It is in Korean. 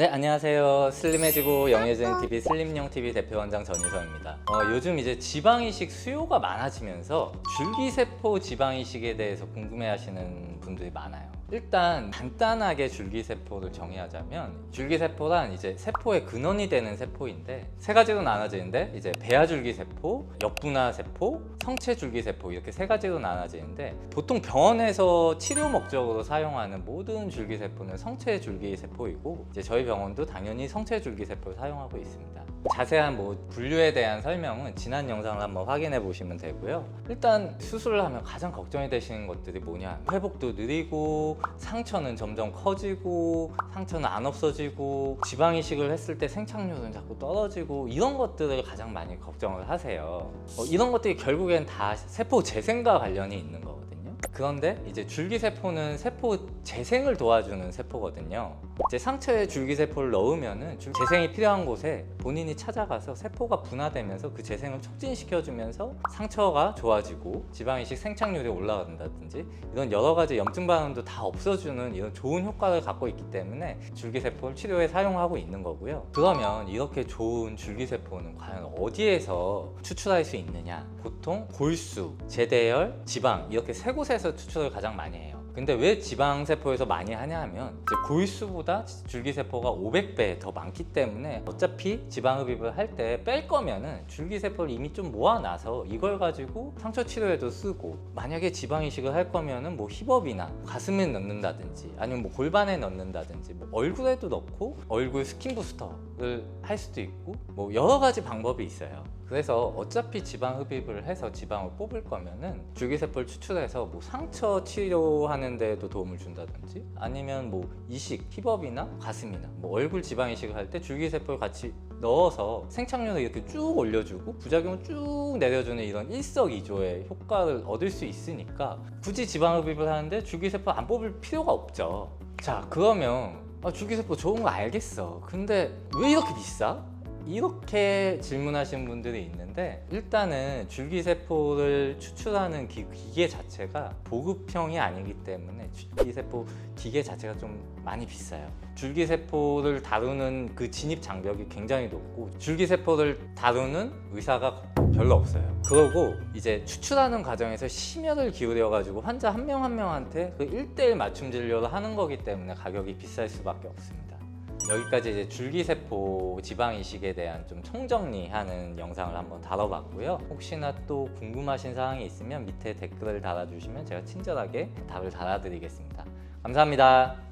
네 안녕하세요. 슬림해지고 영해지는 TV 슬림영 TV 대표 원장 전희성입니다. 어, 요즘 이제 지방 이식 수요가 많아지면서 줄기세포 지방 이식에 대해서 궁금해하시는 분들이 많아요 일단 간단하게 줄기세포를 정의하자면 줄기세포란 이제 세포의 근원이 되는 세포인데 세 가지로 나눠지는데 이제 배아줄기세포, 역분화세포, 성체줄기세포 이렇게 세 가지로 나눠지는데 보통 병원에서 치료 목적으로 사용하는 모든 줄기세포는 성체줄기세포이고 이제 저희 병원도 당연히 성체줄기세포를 사용하고 있습니다. 자세한 뭐 분류에 대한 설명은 지난 영상을 한번 확인해 보시면 되고요. 일단 수술을 하면 가장 걱정이 되시는 것들이 뭐냐? 회복도 느리고 상처는 점점 커지고 상처는 안 없어지고 지방 이식을 했을 때 생착률은 자꾸 떨어지고 이런 것들을 가장 많이 걱정을 하세요. 어, 이런 것들이 결국엔 다 세포 재생과 관련이 있는 거거든요. 그런데 이제 줄기세포는 세포 재생을 도와주는 세포거든요. 이제 상처에 줄기세포를 넣으면은 줄- 재생이 필요한 곳에 본인이 찾아가서 세포가 분화되면서 그 재생을 촉진시켜주면서 상처가 좋아지고 지방이식 생착률이 올라간다든지 이런 여러 가지 염증 반응도 다 없어주는 이런 좋은 효과를 갖고 있기 때문에 줄기세포를 치료에 사용하고 있는 거고요. 그러면 이렇게 좋은 줄기세포는 과연 어디에서 추출할 수 있느냐? 보통 골수, 제대열, 지방 이렇게 세 곳에서 추출을 가장 많이 해요. 근데 왜 지방세포에서 많이 하냐 하면 이제 골수보다 줄기세포가 500배 더 많기 때문에 어차피 지방흡입을 할 때 뺄 거면 은 줄기세포를 이미 좀 모아놔서 이걸 가지고 상처 치료에도 쓰고 만약에 지방이식을 할 거면 은 뭐 힙업이나 가슴에 넣는다든지 아니면 뭐 골반에 넣는다든지 뭐 얼굴에도 넣고 얼굴 스킨 부스터를 할 수도 있고 뭐 여러 가지 방법이 있어요. 그래서 어차피 지방 흡입을 해서 지방을 뽑을 거면은 줄기세포를 추출해서 뭐 상처 치료하는 데에도 도움을 준다든지 아니면 뭐 이식, 힙업이나 가슴이나 뭐 얼굴 지방 이식을 할 때 줄기세포를 같이 넣어서 생착률을 이렇게 쭉 올려주고 부작용을 쭉 내려주는 이런 일석이조의 효과를 얻을 수 있으니까 굳이 지방 흡입을 하는데 줄기세포 안 뽑을 필요가 없죠. 자 그러면 아, 줄기세포 좋은 거 알겠어. 근데 왜 이렇게 비싸? 이렇게 질문하시는 분들이 있는데 일단은 줄기세포를 추출하는 기, 기계 자체가 보급형이 아니기 때문에 줄기세포 기계 자체가 좀 많이 비싸요. 줄기세포를 다루는 그 진입 장벽이 굉장히 높고 줄기세포를 다루는 의사가 별로 없어요. 그러고 이제 추출하는 과정에서 심혈을 기울여 가지고 환자 한 명 한 명한테 그 1대1 맞춤 진료를 하는 거기 때문에 가격이 비쌀 수밖에 없습니다. 여기까지 이제 줄기세포 지방 이식에 대한 좀 총정리하는 영상을 한번 다뤄봤고요. 혹시나 또 궁금하신 사항이 있으면 밑에 댓글을 달아주시면 제가 친절하게 답을 달아드리겠습니다. 감사합니다.